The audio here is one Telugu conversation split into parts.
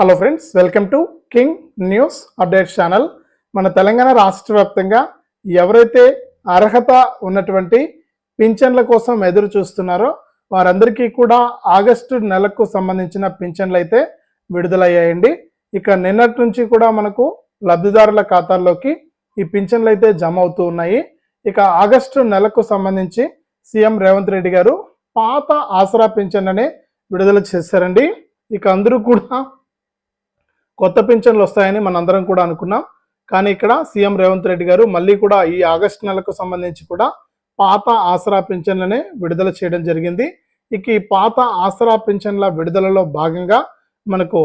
Hello friends welcome to king news update channel మన తెలంగాణ రాష్ట్ర వ్యాప్తంగా ఎవరైతే అర్హత ఉన్నటువంటి పింఛన్ల కోసం ఎదురు చూస్తున్నారో వారందరికీ కూడా ఆగస్టు నెలకు సంబంధించిన పింఛన్లు అయితే విడుదలయ్యాయండి. ఇక నిన్నటి నుంచి కూడా మనకు లబ్ధిదారుల ఖాతాల్లోకి ఈ పింఛన్లు అయితే జమ అవుతూ ఉన్నాయి. ఇక ఆగస్టు నెలకు సంబంధించి సీఎం రేవంత్ రెడ్డి గారు పాత ఆసరా పింఛన్లనే విడుదల చేశారండి. ఇక అందరూ కూడా కొత్త పింఛన్లు వస్తాయని మనందరం కూడా అనుకున్నాం. కానీ ఇక్కడ సీఎం రేవంత్ రెడ్డి గారు మళ్ళీ కూడా ఈ ఆగస్టు నెలకు సంబంధించి కూడా పాత ఆసరా పింఛన్లనే విడుదల చేయడం జరిగింది. ఇక ఈ పాత ఆసరా పింఛన్ల విడుదలలో భాగంగా మనకు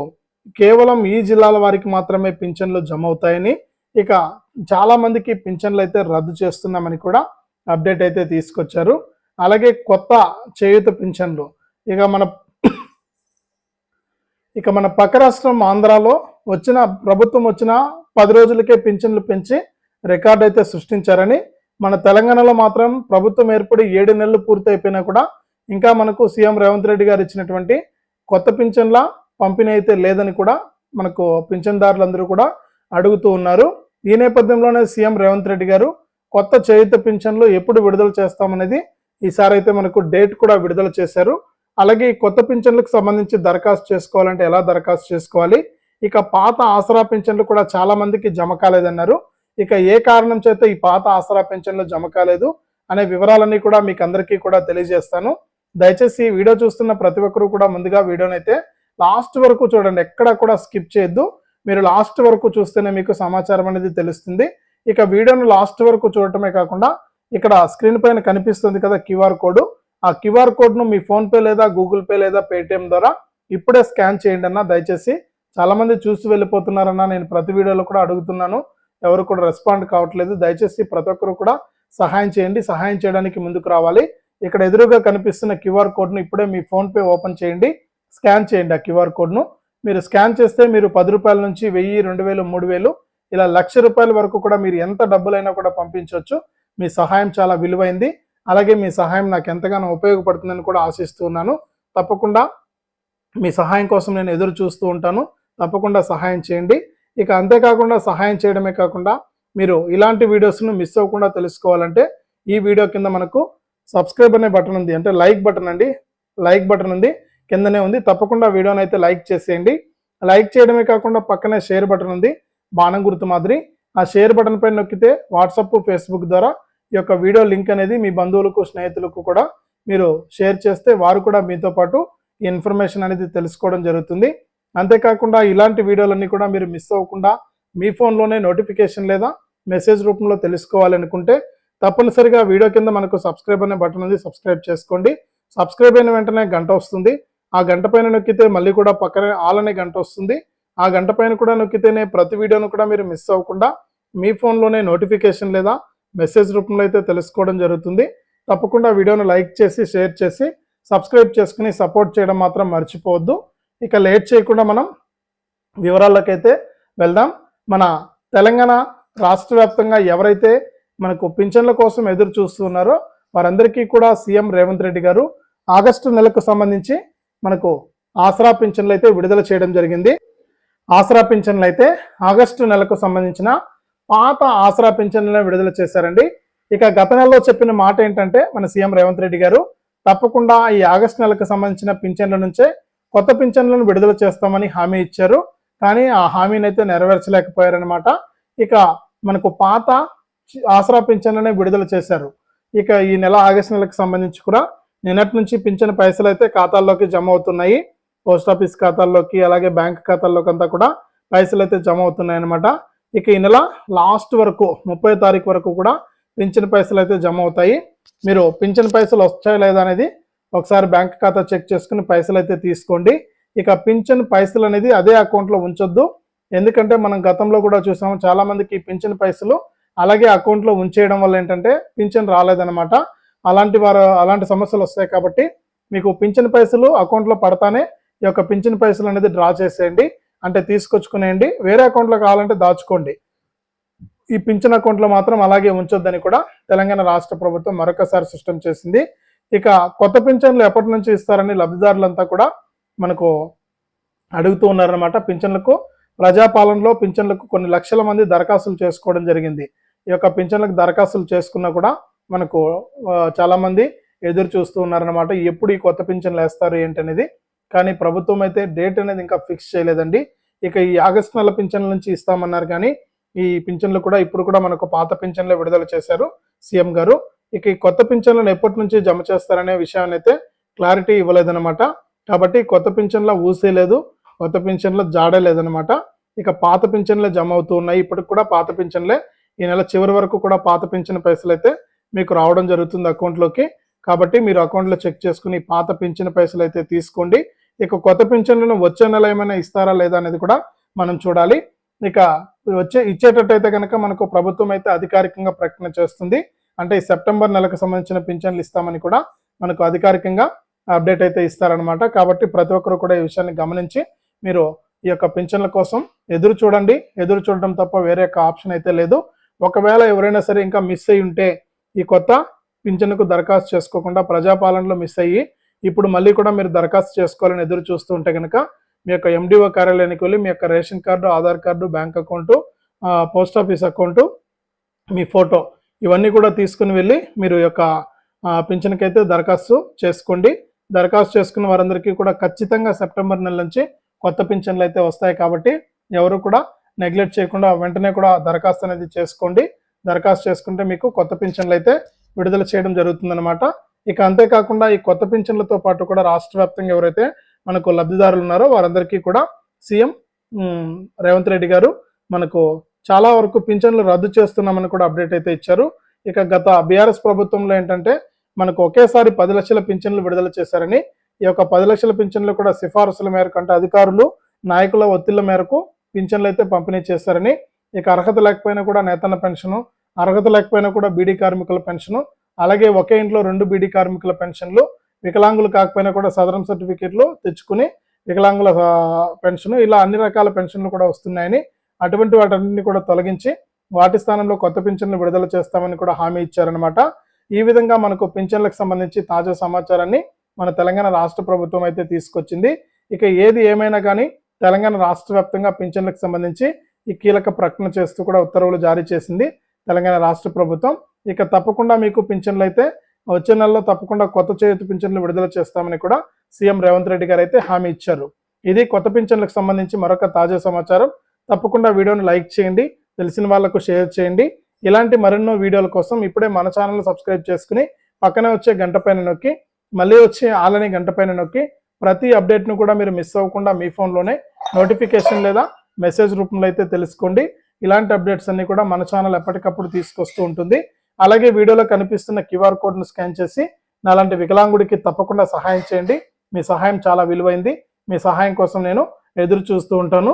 కేవలం ఈ జిల్లాల వారికి మాత్రమే పింఛన్లు జమ అవుతాయని ఇక చాలా మందికి పింఛన్లు అయితే రద్దు చేస్తున్నామని కూడా అప్డేట్ అయితే తీసుకొచ్చారు. అలాగే కొత్త చేయూత పింఛన్లు ఇక మన ఇక మన పక్క రాష్ట్రం ఆంధ్రాలో వచ్చిన ప్రభుత్వం వచ్చిన పది రోజులకే పింఛన్లు పెంచి రికార్డ్ అయితే సృష్టించారని మన తెలంగాణలో మాత్రం ప్రభుత్వం ఏర్పడి ఏడు నెలలు పూర్తయిపోయినా కూడా ఇంకా మనకు సీఎం రేవంత్ రెడ్డి గారు ఇచ్చినటువంటి కొత్త పింఛన్ల పంపిణీ అయితే లేదని కూడా మనకు పింఛన్దారులందరూ కూడా అడుగుతూ ఉన్నారు. ఈ నేపథ్యంలోనే సీఎం రేవంత్ రెడ్డి గారు కొత్త చేయుత పింఛన్లు ఎప్పుడు విడుదల చేస్తామనేది ఈసారి అయితే మనకు డేట్ కూడా విడుదల చేశారు. అలాగే ఈ కొత్త పింఛన్లకు సంబంధించి దరఖాస్తు చేసుకోవాలంటే ఎలా దరఖాస్తు చేసుకోవాలి? ఇక పాత ఆసరా పింఛన్లు కూడా చాలా మందికి జమ కాలేదన్నారు. ఇక ఏ కారణం చేత ఈ పాత ఆసరా పింఛన్లు జమ కాలేదు అనే వివరాలన్నీ కూడా మీకు అందరికీ కూడా తెలియజేస్తాను. దయచేసి ఈ వీడియో చూస్తున్న ప్రతి ఒక్కరు కూడా ముందుగా వీడియోని అయితే లాస్ట్ వరకు చూడండి ఎక్కడ కూడా స్కిప్ చేయొద్దు. మీరు లాస్ట్ వరకు చూస్తేనే మీకు సమాచారం అనేది తెలుస్తుంది. ఇక వీడియోను లాస్ట్ వరకు చూడటమే కాకుండా ఇక్కడ స్క్రీన్ పైన కనిపిస్తుంది కదా క్యూఆర్ కోడ్. ఆ క్యూఆర్ కోడ్ను మీ ఫోన్పే లేదా గూగుల్ పే లేదా పేటిఎం ద్వారా ఇప్పుడే స్కాన్ చేయండి అన్న. దయచేసి చాలామంది చూసి వెళ్ళిపోతున్నారన్న నేను ప్రతి వీడియోలో కూడా అడుగుతున్నాను. ఎవరు కూడా రెస్పాండ్ కావట్లేదు. దయచేసి ప్రతి ఒక్కరు కూడా సహాయం చేయండి. సహాయం చేయడానికి ముందుకు రావాలి. ఇక్కడ ఎదురుగా కనిపిస్తున్న క్యూఆర్ కోడ్ను ఇప్పుడే మీ ఫోన్పే ఓపెన్ చేయండి. స్కాన్ చేయండి ఆ క్యూఆర్ కోడ్ను. మీరు స్కాన్ చేస్తే మీరు పది రూపాయల నుంచి వెయ్యి రెండు వేలు మూడు వేలు ఇలా లక్ష రూపాయల వరకు కూడా మీరు ఎంత డబ్బులైనా కూడా పంపించవచ్చు. మీ సహాయం చాలా విలువైంది. అలాగే మీ సహాయం నాకు ఎంతగానో ఉపయోగపడుతుందని కూడా ఆశిస్తున్నాను తప్పకుండా మీ సహాయం కోసం నేను ఎదురు చూస్తూ ఉంటాను. తప్పకుండా సహాయం చేయండి. ఇక అంతేకాకుండా సహాయం చేయడమే కాకుండా మీరు ఇలాంటి వీడియోస్ను మిస్ అవ్వకుండా తెలుసుకోవాలంటే ఈ వీడియో కింద మనకు సబ్స్క్రైబ్ అనే బటన్ ఉంది. అంటే లైక్ బటన్ అండి. లైక్ బటన్ ఉంది. కిందనే ఉంది. తప్పకుండా వీడియోని అయితే లైక్ చేసేయండి. లైక్ చేయడమే కాకుండా పక్కనే షేర్ బటన్ ఉంది. బాణం గుర్తు మాదిరి. ఆ షేర్ బటన్ పైన నొక్కితే వాట్సాప్ ఫేస్బుక్ ద్వారా ఈ యొక్క వీడియో లింక్ అనేది మీ బంధువులకు స్నేహితులకు కూడా మీరు షేర్ చేస్తే వారు కూడా మీతో పాటు ఈ ఇన్ఫర్మేషన్ అనేది తెలుసుకోవడం జరుగుతుంది. అంతేకాకుండా ఇలాంటి వీడియోలన్నీ కూడా మీరు మిస్ అవ్వకుండా మీ ఫోన్లోనే నోటిఫికేషన్ లేదా మెసేజ్ రూపంలో తెలుసుకోవాలనుకుంటే తప్పనిసరిగా వీడియో కింద మనకు సబ్స్క్రైబ్ అనే బటన్ ఉంది సబ్స్క్రైబ్ చేసుకోండి. సబ్స్క్రైబ్ అయిన వెంటనే గంట వస్తుంది. ఆ గంట పైన నొక్కితే మళ్ళీ కూడా పక్కనే ఆల్ అనే గంట వస్తుంది. ఆ గంట పైన కూడా నొక్కితేనే ప్రతి వీడియోను కూడా మీరు మిస్ అవ్వకుండా మీ ఫోన్లోనే నోటిఫికేషన్ లేదా మెసేజ్ రూపంలో అయితే తెలుసుకోవడం జరుగుతుంది. తప్పకుండా వీడియోను లైక్ చేసి షేర్ చేసి సబ్స్క్రైబ్ చేసుకుని సపోర్ట్ చేయడం మాత్రం మర్చిపోవద్దు. ఇక లేట్ చేయకుండా మనం వివరాలకైతే వెళ్దాం. మన తెలంగాణ రాష్ట్ర వ్యాప్తంగా ఎవరైతే మనకు పింఛన్ల కోసం ఎదురు చూస్తున్నారో వారందరికీ కూడా సీఎం రేవంత్ రెడ్డి గారు ఆగస్టు నెలకు సంబంధించి మనకు ఆసరా పింఛన్లు అయితే విడుదల చేయడం జరిగింది. ఆసరా పింఛన్లు అయితే ఆగస్టు నెలకు సంబంధించిన పాత ఆసరా పింఛన్లను విడుదల చేశారండి. ఇక గత నెలలో చెప్పిన మాట ఏంటంటే మన సీఎం రేవంత్ రెడ్డి గారు తప్పకుండా ఈ ఆగస్టు నెలకు సంబంధించిన పింఛన్ల నుంచే కొత్త పింఛన్లను విడుదల చేస్తామని హామీ ఇచ్చారు. కానీ ఆ హామీని అయితే నెరవేర్చలేకపోయారనమాట ఇక మనకు పాత ఆసరా పింఛన్లనే విడుదల చేశారు. ఇక ఈ నెల ఆగస్టు నెలకు సంబంధించి కూడా నిన్నటి నుంచి పింఛన్ పైసలు అయితే ఖాతాల్లోకి జమ అవుతున్నాయి. పోస్ట్ ఆఫీస్ ఖాతాల్లోకి అలాగే బ్యాంక్ ఖాతాల్లోకి అంతా కూడా పైసలు అయితే జమ అవుతున్నాయి అనమాట ఇక ఈ నెల లాస్ట్ వరకు ముప్పై తారీఖు వరకు కూడా పింఛన్ పైసలు అయితే జమ అవుతాయి. మీరు పింఛన్ పైసలు వస్తాయో లేదా అనేది ఒకసారి బ్యాంక్ ఖాతా చెక్ చేసుకుని పైసలు అయితే తీసుకోండి. ఇక పింఛన్ పైసలు అనేది అదే అకౌంట్లో ఉంచొద్దు. ఎందుకంటే మనం గతంలో కూడా చూసాము చాలామందికి పింఛన్ పైసలు అలాగే అకౌంట్లో ఉంచేయడం వల్ల ఏంటంటే పింఛన్ రాలేదనమాట అలాంటి వారు అలాంటి సమస్యలు వస్తాయి కాబట్టి మీకు పింఛన్ పైసలు అకౌంట్లో పడతానే ఈ యొక్క పింఛన్ పైసలు అనేది డ్రా చేసేయండి. అంటే తీసుకొచ్చుకునేయండి. వేరే అకౌంట్లో కావాలంటే దాచుకోండి. ఈ పింఛన్ అకౌంట్లో మాత్రం అలాగే ఉంచొద్దని కూడా తెలంగాణ రాష్ట్ర ప్రభుత్వం మరొకసారి స్పష్టం చేసింది. ఇక కొత్త పింఛన్లు ఎప్పటి నుంచి ఇస్తారని లబ్ధిదారులంతా కూడా మనకు అడుగుతూ ఉన్నారనమాట పింఛన్లకు ప్రజాపాలనలో పింఛన్లకు కొన్ని లక్షల మంది దరఖాస్తులు చేసుకోవడం జరిగింది. ఈ యొక్క పింఛన్లకు దరఖాస్తులు చేసుకున్నా కూడా మనకు చాలామంది ఎదురు చూస్తూ ఉన్నారనమాట ఎప్పుడు ఈ కొత్త పింఛన్లు వేస్తారు ఏంటనేది కానీ ప్రభుత్వం అయితే డేట్ అనేది ఇంకా ఫిక్స్ చేయలేదండి. ఇక ఈ ఆగస్టు నెల పింఛన్ల నుంచి ఇస్తామన్నారు కానీ ఈ పింఛన్లు కూడా ఇప్పుడు కూడా మనకు పాత పింఛన్లు విడుదల చేశారు సీఎం గారు. ఇక ఈ కొత్త పింఛన్లను ఎప్పటి నుంచి జమ చేస్తారనే విషయాన్ని అయితే క్లారిటీ ఇవ్వలేదన్నమాట. కాబట్టి కొత్త పింఛన్ల ఊసే లేదు కొత్త పింఛన్ల జాడే లేదనమాట ఇక పాత పింఛన్లే జమ అవుతూ ఉన్నాయి. ఇప్పటికి కూడా పాత పింఛన్లే. ఈ నెల చివరి వరకు కూడా పాత పింఛన్ పైసలు అయితే మీకు రావడం జరుగుతుంది అకౌంట్లోకి. కాబట్టి మీరు అకౌంట్లో చెక్ చేసుకుని పాత పింఛన్ పైసలు అయితే తీసుకోండి. ఇక కొత్త పింఛన్లను వచ్చే నెల ఏమైనా ఇస్తారా లేదా అనేది కూడా మనం చూడాలి. ఇక వచ్చే ఇచ్చేటట్టయితే కనుక మనకు ప్రభుత్వం అయితే అధికారికంగా ప్రకటన చేస్తుంది. అంటే ఈ సెప్టెంబర్ నెలకు సంబంధించిన పింఛన్లు ఇస్తామని కూడా మనకు అధికారికంగా అప్డేట్ అయితే ఇస్తారనమాట కాబట్టి ప్రతి ఒక్కరు కూడా ఈ విషయాన్ని గమనించి మీరు ఈ యొక్క పింఛన్ల కోసం ఎదురు చూడండి. ఎదురు చూడడం తప్ప వేరే యొక్క ఆప్షన్ అయితే లేదు. ఒకవేళ ఎవరైనా సరే ఇంకా మిస్ అయ్యి ఉంటే ఈ కొత్త పింఛన్కు దరఖాస్తు చేసుకోకుండా ప్రజాపాలనలో మిస్ అయ్యి ఇప్పుడు మళ్ళీ కూడా మీరు దరఖాస్తు చేసుకోవాలని ఎదురు చూస్తూ ఉంటే కనుక మీ యొక్క ఎండిఓ కార్యాలయానికి వెళ్ళి మీ యొక్క ration card Aadhaar card bank account post office account మీ ఫోటో ఇవన్నీ కూడా తీసుకుని వెళ్ళి మీరు యొక్క పింఛన్కైతే దరఖాస్తు చేసుకోండి. దరఖాస్తు చేసుకున్న వారందరికీ కూడా ఖచ్చితంగా సెప్టెంబర్ నెల నుంచి కొత్త పింఛన్లు అయితే వస్తాయి కాబట్టి ఎవరు కూడా నెగ్లెక్ట్ చేయకుండా వెంటనే కూడా దరఖాస్తు అనేది చేసుకోండి. దరఖాస్తు చేసుకుంటే మీకు కొత్త పింఛన్లు అయితే విడుదల చేయడం జరుగుతుందన్నమాట. ఇక అంతేకాకుండా ఈ కొత్త పింఛన్లతో పాటు కూడా రాష్ట్ర వ్యాప్తంగా ఎవరైతే మనకు లబ్ధిదారులు ఉన్నారో వారందరికీ కూడా సీఎం రేవంత్ రెడ్డి గారు మనకు చాలా వరకు పింఛన్లు రద్దు చేస్తున్నామని కూడా అప్డేట్ అయితే ఇచ్చారు. ఇక గత బీఆర్ఎస్ ప్రభుత్వంలో ఏంటంటే మనకు ఒకేసారి పది లక్షల పింఛన్లు విడుదల చేశారని ఈ యొక్క పది లక్షల పింఛన్లు కూడా సిఫారసుల మేరకు అంటే అధికారులు నాయకుల ఒత్తిళ్ళ మేరకు పింఛన్లు అయితే పంపిణీ చేశారని ఇక అర్హత లేకపోయినా కూడా నేతన్న పెన్షను అర్హత లేకపోయినా కూడా బీడీ కార్మికుల పెన్షను అలాగే ఒకే ఇంట్లో రెండు బీడీ కార్మికుల పెన్షన్లు వికలాంగులు కాకపోయినా కూడా సదరం సర్టిఫికెట్లు తెచ్చుకుని వికలాంగుల పెన్షన్ ఇలా అన్ని రకాల పెన్షన్లు కూడా వస్తున్నాయని అటువంటి వాటన్నిటిని కూడా తొలగించి వాటి స్థానంలో కొత్త పింఛన్లు విడుదల చేస్తామని కూడా హామీ ఇచ్చారనమాట ఈ విధంగా మనకు పింఛన్లకు సంబంధించి తాజా సమాచారాన్ని మన తెలంగాణ రాష్ట్ర ప్రభుత్వం అయితే తీసుకొచ్చింది. ఇక ఏది ఏమైనా కానీ తెలంగాణ రాష్ట్ర వ్యాప్తంగా పింఛన్లకు సంబంధించి ఈ కీలక ప్రకటన చేస్తూ కూడా ఉత్తర్వులు జారీ చేసింది తెలంగాణ రాష్ట్ర ప్రభుత్వం. ఇక తప్పకుండా మీకు పింఛన్లు అయితే వచ్చే నెలలో తప్పకుండా కొత్త చేతి పింఛన్లు విడుదల చేస్తామని కూడా సీఎం రేవంత్ రెడ్డి గారు అయితే హామీ ఇచ్చారు. ఇది కొత్త పింఛన్లకు సంబంధించి మరొక తాజా సమాచారం. తప్పకుండా వీడియోని లైక్ చేయండి తెలిసిన వాళ్ళకు షేర్ చేయండి. ఇలాంటి మరెన్నో వీడియోల కోసం ఇప్పుడే మన ఛానల్ సబ్స్క్రైబ్ చేసుకుని పక్కనే వచ్చే గంట పైన నొక్కి మళ్ళీ వచ్చే ఆలని గంట పైన నొక్కి ప్రతి అప్డేట్ను కూడా మీరు మిస్ అవ్వకుండా మీ ఫోన్లోనే నోటిఫికేషన్ లేదా మెసేజ్ రూపంలో అయితే తెలుసుకోండి. ఇలాంటి అప్డేట్స్ అన్ని కూడా మన ఛానల్ ఎప్పటికప్పుడు తీసుకొస్తూ ఉంటుంది. అలాగే వీడియోలో కనిపిస్తున్న క్యూఆర్ కోడ్ను స్కాన్ చేసి నాలాంటి వికలాంగుడికి తప్పకుండా సహాయం చేయండి. మీ సహాయం చాలా విలువైంది. మీ సహాయం కోసం నేను ఎదురు చూస్తూ ఉంటాను